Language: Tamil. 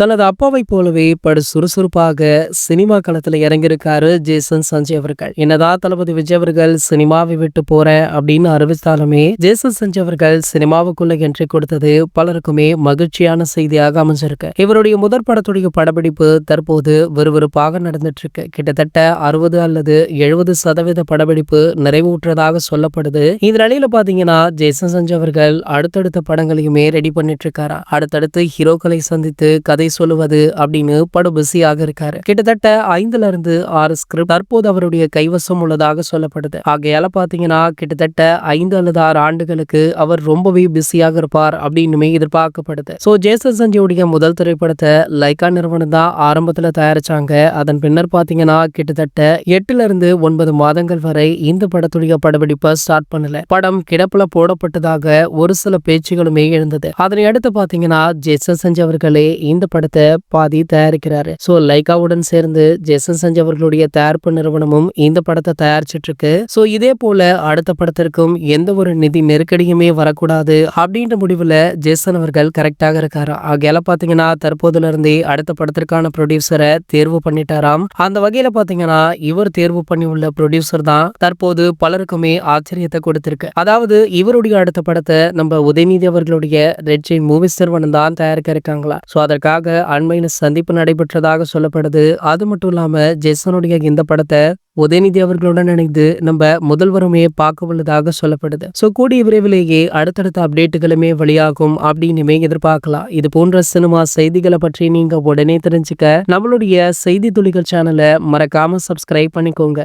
தனது அப்பாவை போலவே படு சுறுசுறுப்பாக சினிமா களத்தில் இறங்கியிருக்காரு ஜேசன் சஞ்சய் அவர்கள். என்னதான் தளபதி விஜய் அவர்கள் சினிமாவை விட்டு போறேன் அப்படின்னு அறிவித்தாலுமே ஜேசன் சஞ்சய் அவர்கள் சினிமாவுக்குள்ள என்ட்ரி கொடுத்தது பலருக்குமே மகிழ்ச்சியான செய்தியாக அமைஞ்சிருக்கு. இவருடைய முதற் படத்துடைய படப்பிடிப்பு தற்போது விறுவிறுப்பாக நடந்துட்டு இருக்கு கிட்டத்தட்ட அறுபது அல்லது எழுபது சதவீத படப்பிடிப்பு நிறைவுற்றதாக சொல்லப்படுது. இந்த நிலையில பாத்தீங்கன்னா ஜேசன் சஞ்சய் அவர்கள் அடுத்தடுத்த படங்களையுமே ரெடி பண்ணிட்டு இருக்காரா அடுத்தடுத்து ஹீரோக்களை சந்தித்து கதை சொல்லுவது அப்படின்னு படு பிஸியாக இருக்காரு. கிட்டத்தட்ட ஐந்துல இருந்து ஆறு ஸ்கிரிப்ட் தற்போது அவருடைய கைவசம் உள்ளதாக சொல்லப்படுது. ஆகையால பாத்தீங்கன்னா கிட்டத்தட்ட ஐந்து அல்லது ஆறு ஆண்டுகளுக்கு அவர் ரொம்பவே பிஸியாக இருப்பார் அப்படின்னுமே எதிர்பார்க்கப்படுது. சோ ஜேசன் சஞ்சயோடைய முதல் திரைப்படத்தை லைக்கா நிறுவனம் தான் ஆரம்பத்துல தயாரிச்சாங்க. அதன் பின்னர் பாத்தீங்கன்னா கிட்டத்தட்ட எட்டுல இருந்து ஒன்பது மாதங்கள் வரை இந்த படத்துடைய படப்பிடிப்பை ஸ்டார்ட் பண்ணல. படம் கிடப்புல போடப்பட்டதாக ஒரு சில பேச்சுகளுமே எழுந்தது. அதனை அடுத்து பாத்தீங்கன்னா ஜேசன் சஞ்சய் அவர்களே இந்த படத்தை பாதி தயாரிக்கிறாரு. சோ லைகாவுடன் சேர்ந்து ஜெசன் சஞ்ச் அவர்களுடைய தயாரிப்பு நிறுவனமும் இந்த படத்தை தயாரிச்சிட்டு இருக்கு. சோ இதே போல அடுத்த படத்திற்கும் எந்த ஒரு நிதி நெருக்கடியுமே வரக்கூடாது அப்படின்ற முடிவுல ஜெசன் அவர்கள் கரெக்டாக இருக்காரு. ஆகையால பாத்தீங்கன்னா தற்போதுல இருந்தே அடுத்த படத்திற்கான ப்ரொடியூசரை தேர்வு பண்ணிட்டாராம். அந்த வகையில பாத்தீங்கன்னா இவர் தேர்வு பண்ணி உள்ள ப்ரொடியூசர் தான் தற்போது பலருக்குமே ஆச்சரியத்தை கொடுத்திருக்கு. அதாவது இவருடைய அடுத்த படத்தை நம்ம உதயநிதி அவர்களுடைய ரெட் ஜெயின் மூவிஸ் நிறுவனம் தான் தயாரிக்க இருக்காங்களா? சோ அதற்காக அண்மையில சந்திப்பு நடைபெற்றதாக சொல்லப்படுது. அது மட்டும் இல்லாமல் ஜெசனுடைய இந்த படத்தை உதயநிதி அவர்களுடன் இணைந்து நம்ம முதல்வருமே பார்க்க உள்ளதாக சொல்லப்படுது. ஸோ கூடிய விரைவிலேயே அடுத்தடுத்த அப்டேட்டுகளுமே வெளியாகும் அப்படின்னுமே எதிர்பார்க்கலாம். இது போன்ற சினிமா செய்திகளை பற்றி நீங்க உடனே தெரிஞ்சுக்க நம்மளுடைய செய்தி துளிகள் சேனலை மறக்காம சப்ஸ்கிரைப் பண்ணிக்கோங்க.